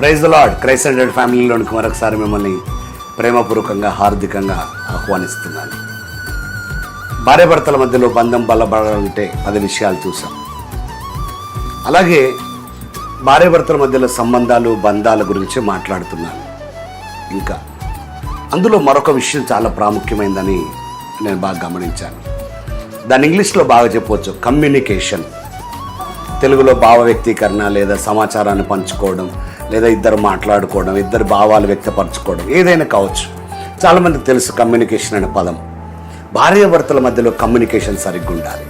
Praise the lord Christ hundred ఫ్యామిలీలోనికి మరొకసారి మిమ్మల్ని ప్రేమపూర్వకంగా హార్దికంగా ఆహ్వానిస్తున్నాను. భార్యాభర్తల మధ్యలో బంధం బలపడాలంటే పది విషయాలు చూసాం అలాగే భార్యాభర్తల మధ్యలో సంబంధాలు బంధాల గురించి మాట్లాడుతున్నాను. ఇంకా అందులో మరొక విషయం చాలా ప్రాముఖ్యమైందని నేను బాగా గమనించాను. దాని ఇంగ్లీష్లో బాగా చెప్పవచ్చు కమ్యూనికేషన్ తెలుగులో భావ వ్యక్తీకరణ లేదా సమాచారాన్ని పంచుకోవడం లేదా ఇద్దరు మాట్లాడుకోవడం ఇద్దరు భావాలు వ్యక్తపరచుకోవడం ఏదైనా కావచ్చు. చాలామందికి తెలుసు కమ్యూనికేషన్ అనే పదం. భార్యాభర్తల మధ్యలో కమ్యూనికేషన్ సరిగ్గా ఉండాలి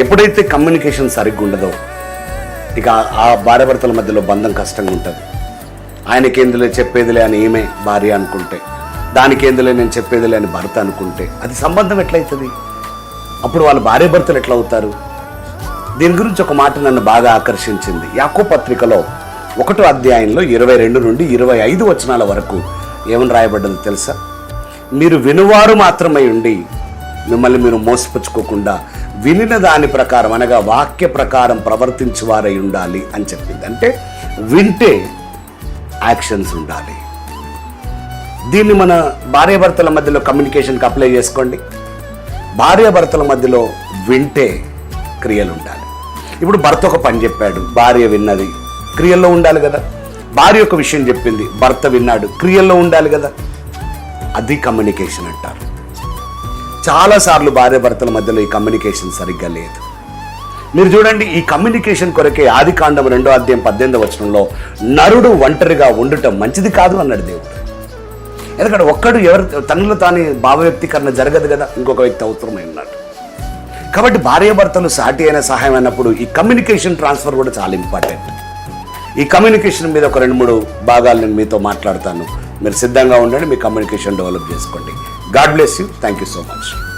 ఎప్పుడైతే కమ్యూనికేషన్ సరిగ్గా ఉండదో ఇక ఆ భార్యాభర్తల మధ్యలో బంధం కష్టంగా ఉంటుంది ఆయనకి ఎందులో చెప్పేదిలే అని ఏమే భార్య అనుకుంటే దానికి ఎందులో నేను చెప్పేదిలే అని భర్త అనుకుంటే అది సంబంధం ఎట్లయితుంది? అప్పుడు వాళ్ళ భార్యాభర్తలు ఎట్లా అవుతారు దీని గురించి ఒక మాట నన్ను బాగా ఆకర్షించింది. యాకో పత్రికలో ఒకటో అధ్యాయంలో ఇరవై రెండు నుండి ఇరవై ఐదు వచనాల వరకు ఏమని రాయబడ్డది తెలుసా? మీరు వినువారు మాత్రమై ఉండి మిమ్మల్ని మీరు మోసపుచ్చుకోకుండా వినిన దాని ప్రకారం అనగా వాక్య ప్రకారం ప్రవర్తించువారై ఉండాలి అని చెప్పింది. అంటే వింటే యాక్షన్స్ ఉండాలి. దీన్ని మన భార్యాభర్తల మధ్యలో కమ్యూనికేషన్కి అప్లై చేసుకోండి. భార్యాభర్తల మధ్యలో వింటే క్రియలు ఉండాలి. ఇప్పుడు భర్త ఒక పని చెప్పాడు భార్య విన్నది. క్రియల్లో ఉండాలి కదా. భార్య ఒక విషయం చెప్పింది భర్త విన్నాడు క్రియల్లో ఉండాలి కదా. అది కమ్యూనికేషన్ అంటారు. చాలాసార్లు భార్యాభర్తల మధ్యలో ఈ కమ్యూనికేషన్ సరిగ్గా లేదు. మీరు చూడండి ఈ కమ్యూనికేషన్ కొరకే ఆది కాండం రెండో అధ్యాయం పద్దెనిమిది వచనంలో నరుడు ఒంటరిగా ఉండటం మంచిది కాదు అన్నాడు దేవుడు. ఎందుకంటే ఒక్కడు ఎవరు తనలో తాని భావవ్యక్తీకరణ జరగదు కదా. ఇంకొక వ్యక్తి అవసరమై ఉన్నాడు. కాబట్టి భార్యాభర్తలు సాటి అయిన సహాయం అయినప్పుడు ఈ కమ్యూనికేషన్ ట్రాన్స్ఫర్ కూడా చాలా ఇంపార్టెంట్ ఈ కమ్యూనికేషన్ మీద ఒక రెండు మూడు భాగాలు నేను మీతో మాట్లాడతాను. మీరు సిద్ధంగా ఉండండి మీ కమ్యూనికేషన్ డెవలప్ చేసుకోండి. God bless you. Thank you so much.